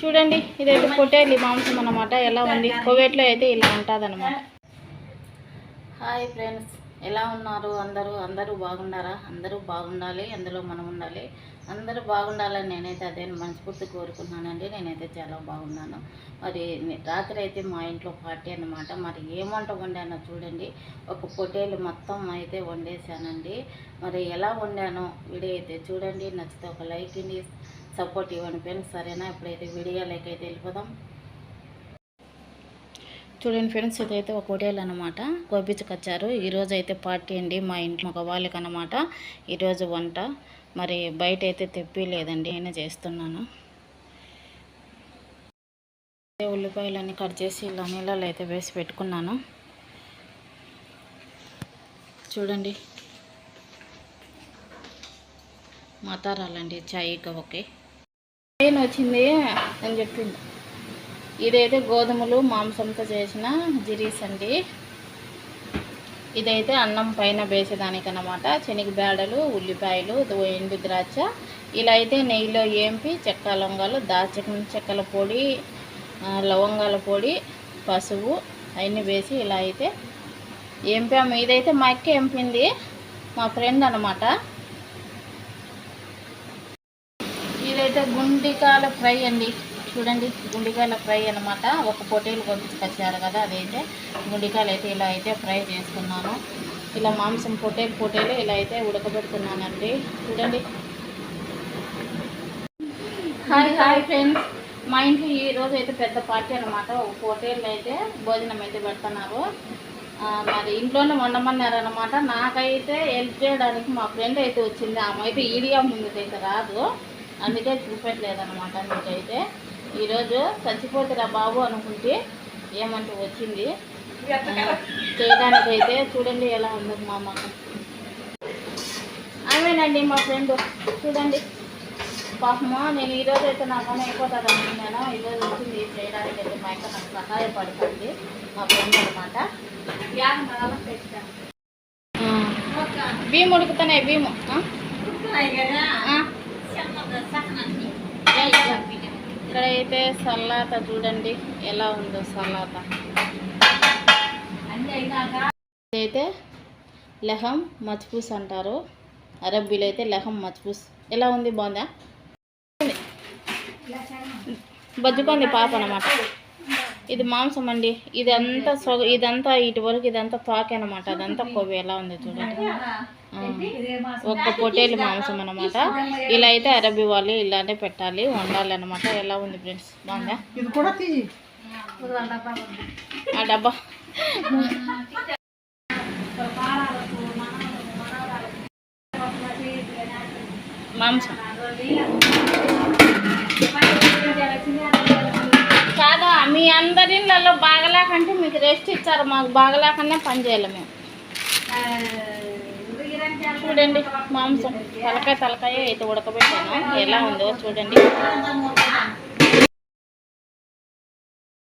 చూడండి ఇదైతే పొట్టేలి మాంసం అన్నమాట. ఎలా ఉంది? కువైట్లో అయితే ఇలా ఉంటుంది అనమాట హాయ్ ఫ్రెండ్స్ ఎలా ఉన్నారు? అందరూ అందరూ బాగున్నారా? అందరూ బాగుండాలి అందులో మనం ఉండాలి. అందరూ బాగుండాలని నేనైతే అదే మనస్ఫూర్తి కోరుకున్నానండి నేనైతే చాలా బాగున్నాను. మరి రాత్రి అయితే మా ఇంట్లో పార్టీ అన్నమాట. మరి ఏం వంట వండానో చూడండి. ఒక పొట్టేలు మొత్తం అయితే వండేసానండి మరి ఎలా వండానో వీడియో అయితే చూడండి. నచ్చితే ఒక లైక్ ఇవ్వండి సపోర్ట్ ఇవ్వండి ఫ్రెండ్స్ సరేనా? ఇప్పుడైతే వీడియోలోకి అయితే వెళ్ళిపోదాం. చూడండి ఫ్రెండ్స్ ఇదైతే ఒక హోటల్ అనమాట కోపించుకొచ్చారు ఈరోజు అయితే పార్టీ అండి మా ఇంట్లో ఒక వాళ్ళకి అనమాట ఈరోజు వంట. మరి బయట అయితే తెప్పి లేదండి నేనే చేస్తున్నాను. ఉల్లిపాయలన్నీ కట్ చేసి ఇలా నీళ్ళలో అయితే వేసి పెట్టుకున్నాను. చూడండి. మతారాలండి చాయ్ ఓకే నేను వచ్చింది అని చెప్పింది ఇదైతే గోధుమలు మాంసంతో చేసిన జిరీస్ అండి. ఇదైతే అన్నం పైన వేసేదానికి అనమాట శనగ బేడలు ఉల్లిపాయలు ఎండు ద్రాక్ష. ఇలా అయితే నెయ్యిలో ఏంపి చెక్క లవంగాలు దాచకం చెక్కల పొడి లవంగాల పొడి పసుపు అవన్నీ వేసి ఇలా అయితే ఏంపాము. ఇదైతే మా అక్క ఎంపింది మా ఫ్రెండ్ అనమాట ఇదైతే గుండికాల ఫ్రై అండి. చూడండి గుండికాయల ఫ్రై అన్నమాట. ఒక పొటీలు పంపించుకొచ్చారు కదా అదైతే. గుండికాయలు అయితే ఇలా అయితే ఫ్రై చేసుకున్నాను. ఇలా మాంసం పొట్టేలు పొట్టేలు ఇలా అయితే ఉడకబెడుతున్నానండి. చూడండి. Hi hi friends. మా ఇంట్లో ఈ రోజు అయితే పెద్ద పార్టీ అనమాట ఒక పొట్టేళ్ళు అయితే భోజనం అయితే పెడుతున్నారు. మరి ఇంట్లోనే వండమన్నారు అనమాట నాకైతే హెల్ప్ చేయడానికి మా ఫ్రెండ్ అయితే వచ్చింది. ఆమె అయితే ఈడియా ముందు అయితే రాదు. అందుకే చూపెట్టలేదు అనమాట మీకైతే. ఈరోజు చచ్చిపోతురా బాబు అనుకుంటే ఏమంటూ వచ్చింది. ఆ, చేయడానికి అయితే చూడండి ఎలా ఉంది మా అమ్మకు ఆమెనండి మా ఫ్రెండ్. చూడండి. పాపమా నేను ఈరోజు అయితే నా పని అయిపోతుంది అనుకున్నాను. ఈరోజు వచ్చింది చేయడానికి అయితే మా యొక్క నాకు సహాయపడుతుంది. మా ఫ్రెండ్ అనమాట భీము ఉడుకుతున్నాయి భీము ఆ? ఆ? ఇక్కడైతే సల్లాత చూడండి ఎలా ఉందో సల్లాత. ఇదైతే లెహం మజ్పూస్ అంటారు. అరబ్బీలో అయితే లెహం మజ్పూస్. ఎలా ఉంది? బాగుందా? బజ్జుకుంది పాప అనమాట ఇది మాంసం అండి. ఇదంతా సొగ ఇదంతా ఇటు వరకు ఇదంతా పాక అనమాట అదంతా కొవ్వు ఎలా ఉంది చూడండి. ఒక్క పొట్టేలు మాంసం అనమాట ఇలా అయితే అరబీ వాళ్ళు ఇలానే పెట్టాలి వండాలి అనమాట ఎలా ఉంది ఫ్రెండ్స్? బాగుందా? తీయి ఆ డబ్బా. మాంసం. కాదా మీ బాగలేకంటే మీకు రెస్ట్ ఇచ్చారు. మాకు బాగలేకనే పని చేయాలి మేము. చూడండి మాంసం తలకాయ తలకాయ అయితే ఉడకబెట్టాను. ఎలా ఉందో చూడండి.